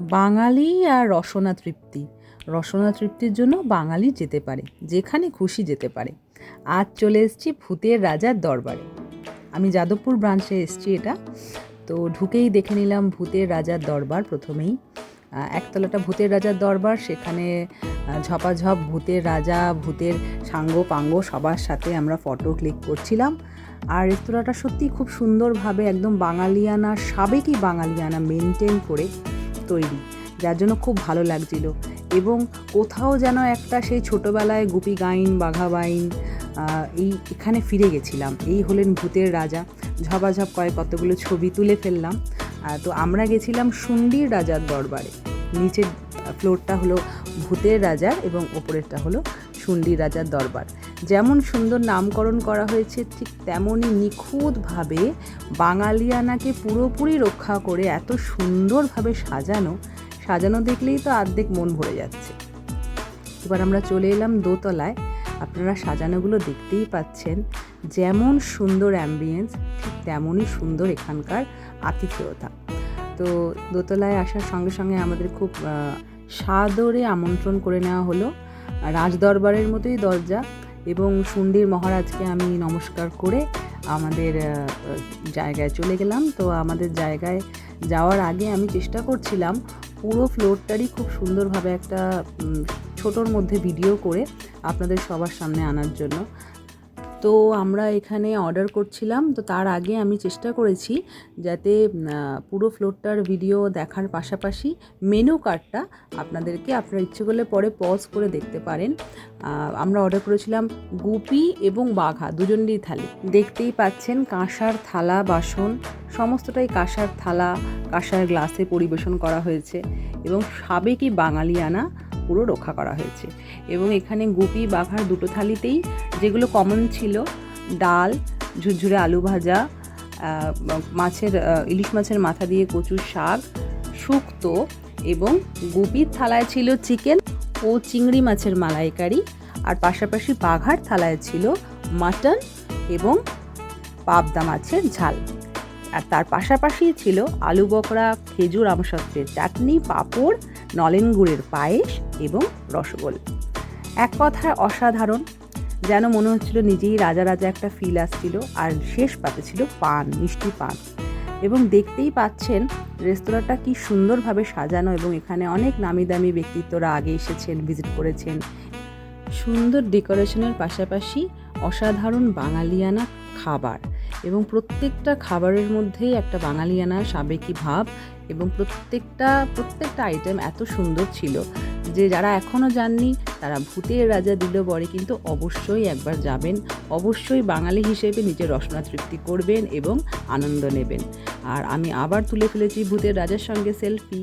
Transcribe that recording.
বাঙালি আর রসনা তৃপ্তি। রসনা তৃপ্তির জন্য বাঙালি যেতে পারে, যেখানে খুশি যেতে পারে। আজ চলে এসেছি ভূতের রাজার দরবারে। আমি যাদবপুর ব্রাঞ্চে এসেছি এটা। তো ঢুকেই দেখে নিলাম ভূতের রাজার দরবার প্রথমেই। একতলাটা ভূতের রাজার দরবার, সেখানে ঝপাঝপ ভূতের রাজা, ভূতের সাঙ্গ পাঙ্গ সবার সাথে আমরা ফটো ক্লিক করছিলাম। আর রেস্তোরাঁটা সত্যি খুব সুন্দরভাবে একদম বাঙালিয়ানা সাবেকি বাঙালিয়ানা মেনটেন করে তৈরি, যার জন্য খুব ভালো লাগছিল। এবং কোথাও যেন একটা সেই ছোটোবেলায় গুপি গাইন, বাঘা বাইন এই এখানে ফিরে গেছিলাম। এই হলেন ভূতের রাজা। ঝপাঝপ কয়েক কতগুলো ছবি তুলে ফেললাম। তো আমরা গেছিলাম সুন্ডির রাজার দরবারে। নিচের ফ্লোরটা হলো ভূতের রাজার এবং ওপরেরটা হলো সুন্ডির রাজার দরবার। যেমন সুন্দর নামকরণ করা হয়েছে, ঠিক তেমনই নিখুঁতভাবে বাঙালিয়ানাকে পুরোপুরি রক্ষা করে এত সুন্দরভাবে সাজানো সাজানো দেখলেই তো আর্ধেক মন ভরে যাচ্ছে। এবার আমরা চলে এলাম দোতলায়। আপনারা সাজানোগুলো দেখতেই পাচ্ছেন, যেমন সুন্দর অ্যাম্বিয়েন্স ঠিক তেমনই সুন্দর এখানকার আতিথেয়তা। তো দোতলায় আসার সঙ্গে সঙ্গে আমাদের খুব সাদরে আমন্ত্রণ করে নেওয়া হলো রাজদরবারের মতোই দরজা এবং সুন্ডির মহারাজকে আমি নমস্কার করে আমাদের জায়গায় চলে গেলাম। তো আমাদের জায়গায় যাওয়ার আগে আমি চেষ্টা করছিলাম পুরো ফ্লোরটারই খুব সুন্দরভাবে একটা ছোটোর মধ্যে ভিডিও করে আপনাদের সবার সামনে আনার জন্য। তো আমরা এখানে অর্ডার করছিলাম, তো তার আগে আমি চেষ্টা করেছি যাতে পুরো ফ্লোরটার ভিডিও দেখার পাশাপাশি মেনু কার্ডটা আপনাদেরকে, আপনার ইচ্ছে করলে পরে পজ করে দেখতে পারেন। আমরা অর্ডার করেছিলাম গুপি এবং বাঘা, দুজনেরই থালি। দেখতেই পাচ্ছেন কাঁসার থালা, বাসন, সমস্তটাই কাঁসার থালা, কাঁসার গ্লাসে পরিবেশন করা হয়েছে এবং সাবেকি বাঙালিয়ানা পুরো রক্ষা করা হয়েছে। এবং এখানে গুপি, বাঘার দুটো থালিতেই যেগুলো কমন ছিল, ডাল, ঝুরঝুরে আলু ভাজা মাছের ইলিশ মাছের মাথা দিয়ে কচুর শাক, শুক্তো এবং গুপির থালায় ছিল চিকেন ও চিংড়ি মাছের মালাইকারি। আর পাশাপাশি বাঘার থালায় ছিল মাটন এবং পাবদা মাছের ঝাল। আর তার পাশাপাশি ছিল আলু বকরা, খেজুর আমসত্বের চাটনি, পাঁপড় নলেন গুড়ের পায়েস এবং রসগোল্লা এক কথায় অসাধারণ। যেন মনে হচ্ছিল নিজেই রাজা রাজা একটা ফিল আসছিল আর শেষ পাতে ছিল পান, মিষ্টি পান। এবং দেখতেই পাচ্ছেন রেস্তোরাঁটা কি সুন্দরভাবে সাজানো এবং এখানে অনেক নামি দামি ব্যক্তিত্বরা আগে এসেছেন ভিজিট করেছেন। সুন্দর ডেকোরেশনের পাশাপাশি অসাধারণ বাঙালিয়ানা খাবার। এবং প্রত্যেকটা খাবারের মধ্যেই একটা বাঙালিয়ানা সাবেকি ভাব এবং প্রত্যেকটা প্রত্যেকটা আইটেম এত সুন্দর ছিল যে যারা এখনও যাননি, তারা ভূতের রাজা দিল বরে কিন্তু অবশ্যই একবার যাবেন। অবশ্যই বাঙালি হিসেবে নিজের রসনা তৃপ্তি করবেন এবং আনন্দ নেবেন। আর আমি আবার তুলে ফেলেছি ভূতের রাজার সঙ্গে সেলফি